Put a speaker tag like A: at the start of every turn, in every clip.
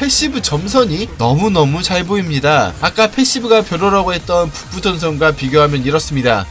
A: 패시브 점선이 너무너무 잘 보입니다. 아까 패시브가 별로라고 했던 북부전선과 비교하면 이렇습니다.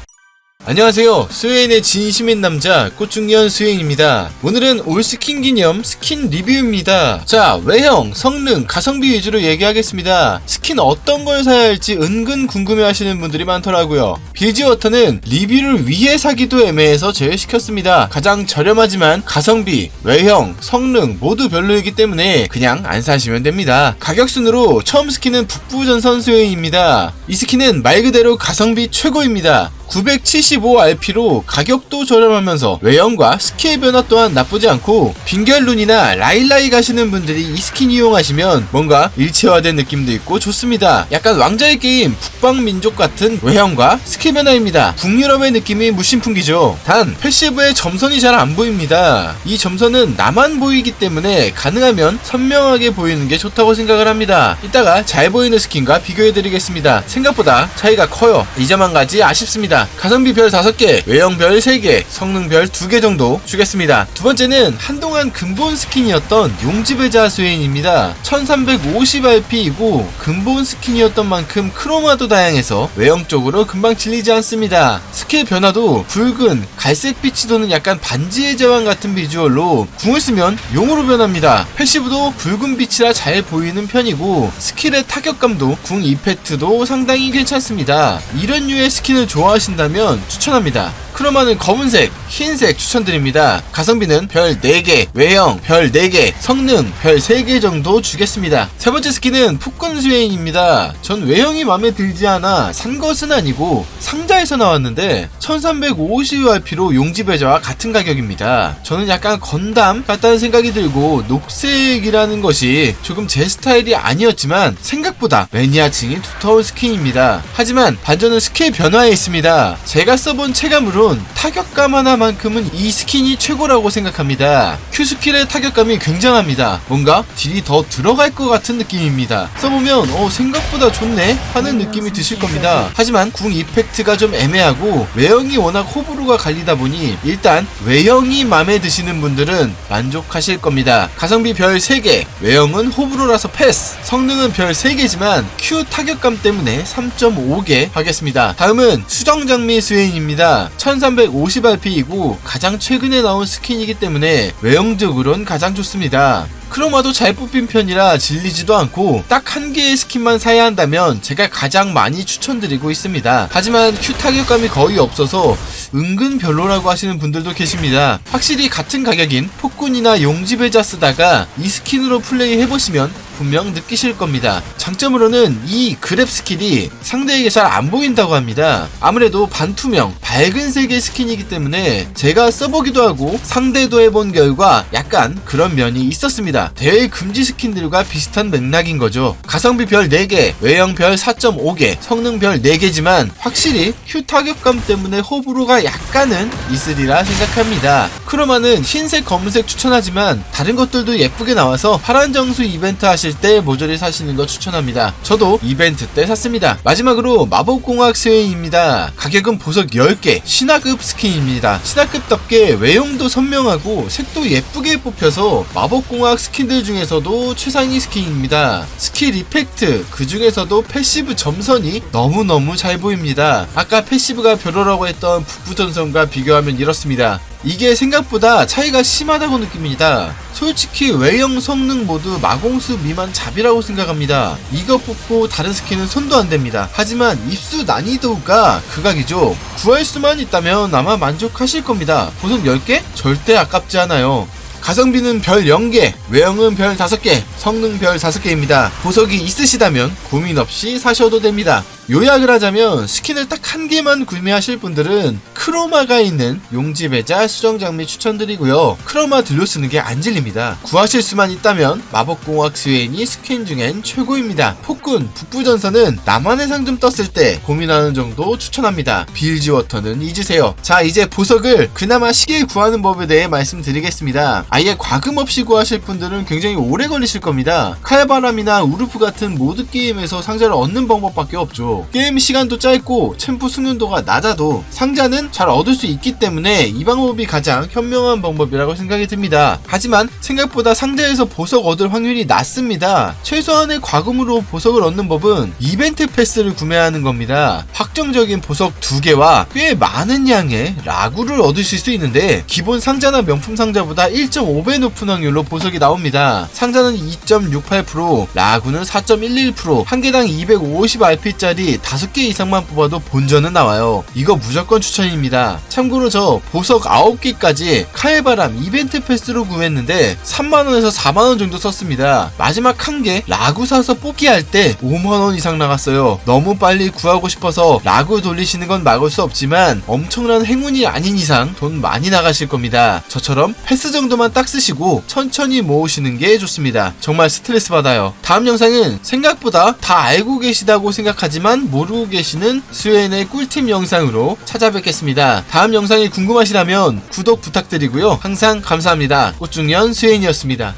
A: 안녕하세요. 스웨인의 진심인 남자 꽃중년 스웨인입니다. 오늘은 올 스킨 기념 스킨 리뷰입니다. 자, 외형, 성능, 가성비 위주로 얘기하겠습니다. 스킨 어떤 걸 사야 할지 은근 궁금해 하시는 분들이 많더라고요. 빌지워터는 리뷰를 위해 사기도 애매해서 제외시켰습니다. 가장 저렴하지만 가성비, 외형, 성능 모두 별로이기 때문에 그냥 안 사시면 됩니다. 가격 순으로 처음 스킨은 북부전선 스웨인입니다. 이 스킨은 말 그대로 가성비 최고입니다. 975RP로 가격도 저렴하면서 외형과 스킬 변화 또한 나쁘지 않고 빙결룬이나 라일라이 가시는 분들이 이 스킨 이용하시면 뭔가 일체화된 느낌도 있고 좋습니다. 약간 왕자의 게임 북방민족 같은 외형과 스킬 변화입니다. 북유럽의 느낌이 무심풍기죠. 단 패시브의 점선이 잘 안 보입니다. 이 점선은 나만 보이기 때문에 가능하면 선명하게 보이는 게 좋다고 생각을 합니다. 이따가 잘 보이는 스킨과 비교해드리겠습니다. 생각보다 차이가 커요. 이 점한 가지 아쉽습니다. 가성비 별 5개, 외형 별 3개, 성능 별 2개 정도 주겠습니다. 두 번째는 한동안 근본 스킨이었던 용지배자 스웨인입니다. 1350RP이고 근본 스킨이었던 만큼 크로마도 다양해서 외형 쪽으로 금방 질리지 않습니다. 스킬 변화도 붉은, 갈색빛이 도는 약간 반지의 제왕 같은 비주얼로 궁을 쓰면 용으로 변합니다. 패시브도 붉은 빛이라 잘 보이는 편이고 스킬의 타격감도 궁 이펙트도 상당히 괜찮습니다. 이런 류의 스킨을 좋아하 신다면 추천합니다. 크로마는 검은색, 흰색 추천드립니다. 가성비는 별 4개, 외형 별 4개, 성능 별 3개 정도 주겠습니다. 세 번째 스킨은 폭군 스웨인입니다. 전 외형이 마음에 들지 않아 산 것은 아니고 상자에서 나왔는데 1350RP로 용지 배자와 같은 가격입니다. 저는 약간 건담 같다는 생각이 들고 녹색이라는 것이 조금 제 스타일이 아니었지만 생각보다 매니아층이 두터운 스킨입니다. 하지만 반전은 스킬 변화에 있습니다. 제가 써본 체감으 론 타격감 하나만큼은 이 스킨이 최고라고 생각합니다. Q 스킬의 타격감이 굉장합니다. 뭔가 딜이 더 들어갈 것 같은 느낌입니다. 써보면 어 생각보다 좋네 하는 느낌이 드실 겁니다. 하지만 궁 이펙트가 좀 애매하고 외형이 워낙 호불호가 갈리다 보니 일단 외형이 마음에 드시는 분들은 만족하실 겁니다. 가성비 별 3개, 외형은 호불호라서 패스, 성능은 별 3개지만 Q 타격감 때문에 3.5개 하겠습니다. 다음은 수정장미 스웨인입니다. 1350RP이고 가장 최근에 나온 스킨이기 때문에 외형적으로는 가장 좋습니다. 크로마도 잘 뽑힌 편이라 질리지도 않고 딱 한 개의 스킨만 사야 한다면 제가 가장 많이 추천드리고 있습니다. 하지만 Q 타격감이 거의 없어서 은근 별로라고 하시는 분들도 계십니다. 확실히 같은 가격인 폭군이나 용지배자 쓰다가 이 스킨으로 플레이 해보시면 분명 느끼실 겁니다. 장점으로는 이 그랩 스킬이 상대에게 잘 안 보인다고 합니다. 아무래도 반투명, 밝은 색의 스킨이기 때문에 제가 써보기도 하고 상대도 해본 결과 약간 그런 면이 있었습니다. 대회 금지 스킨들과 비슷한 맥락인 거죠. 가성비 별 4개, 외형 별 4.5개, 성능 별 4개지만 확실히 Q 타격감 때문에 호불호가 약간은 있으리라 생각합니다. 크로마는 흰색, 검은색 추천하지만 다른 것들도 예쁘게 나와서 파란 정수 이벤트 하실 때 모조리 사시는 거 추천합니다. 저도 이벤트 때 샀습니다. 마지막으로 마법공학 스웨인입니다. 가격은 보석 10개, 신화급 스킨입니다. 신화급답게 외형도 선명하고 색도 예쁘게 뽑혀서 마법공학 스킨 들 중에서도 최상위 스킨입니다. 스킬 이펙트, 그 중에서도 패시브 점선이 너무너무 잘 보입니다. 아까 패시브가 별로라고 했던 북부 전선과 비교하면 이렇습니다. 이게 생각보다 차이가 심하다고 느낍니다. 솔직히 외형 성능 모두 마공수 미만 잡이라고 생각합니다. 이거 뽑고 다른 스킨은 손도 안 댑니다. 하지만 입수 난이도가 극악이죠. 구할 수만 있다면 아마 만족하실 겁니다. 보석 10개? 절대 아깝지 않아요. 가성비는 별 0개, 외형은 별 5개, 성능 별 5개입니다. 보석이 있으시다면 고민 없이 사셔도 됩니다. 요약을 하자면 스킨을 딱 한 개만 구매하실 분들은 크로마가 있는 용지 배자 수정 장미 추천드리고요. 크로마 들려 쓰는 게 안 질립니다. 구하실 수만 있다면 마법공학 스웨인이 스킨 중엔 최고입니다. 폭군, 북부전선은 나만의 상점 떴을 때 고민하는 정도 추천합니다. 빌지워터는 잊으세요. 자 이제 보석을 그나마 쉽게 구하는 법에 대해 말씀드리겠습니다. 아예 과금 없이 구하실 분들은 굉장히 오래 걸리실 겁니다. 칼바람이나 우르프 같은 모드 게임에서 상자를 얻는 방법밖에 없죠. 게임 시간도 짧고 챔프 숙련도가 낮아도 상자는 잘 얻을 수 있기 때문에 이 방법이 가장 현명한 방법이라고 생각이 듭니다. 하지만 생각보다 상자에서 보석 얻을 확률이 낮습니다. 최소한의 과금으로 보석을 얻는 법은 이벤트 패스를 구매하는 겁니다. 확정적인 보석 두 개와 꽤 많은 양의 라구를 얻으실 수 있는데 기본 상자나 명품 상자보다 1.5배 높은 확률로 보석이 나옵니다. 상자는 2.68%, 라구는 4.11%, 한 개당 250RP짜리 5개 이상만 뽑아도 본전은 나와요. 이거 무조건 추천입니다. 참고로 저 보석 9개까지 카에바람 이벤트 패스로 구했는데 3만원에서 4만원 정도 썼습니다. 마지막 한 개 라구 사서 뽑기 할 때 5만원 이상 나갔어요. 너무 빨리 구하고 싶어서 라구 돌리시는 건 막을 수 없지만 엄청난 행운이 아닌 이상 돈 많이 나가실 겁니다. 저처럼 패스 정도만 딱 쓰시고 천천히 모으시는 게 좋습니다. 정말 스트레스 받아요. 다음 영상은 생각보다 다 알고 계시다고 생각하지만 모르고 계시는 스웨인의 꿀팁 영상으로 찾아뵙겠습니다. 다음 영상이 궁금하시다면 구독 부탁드리고요. 항상 감사합니다. 꽃중년 스웨인이었습니다.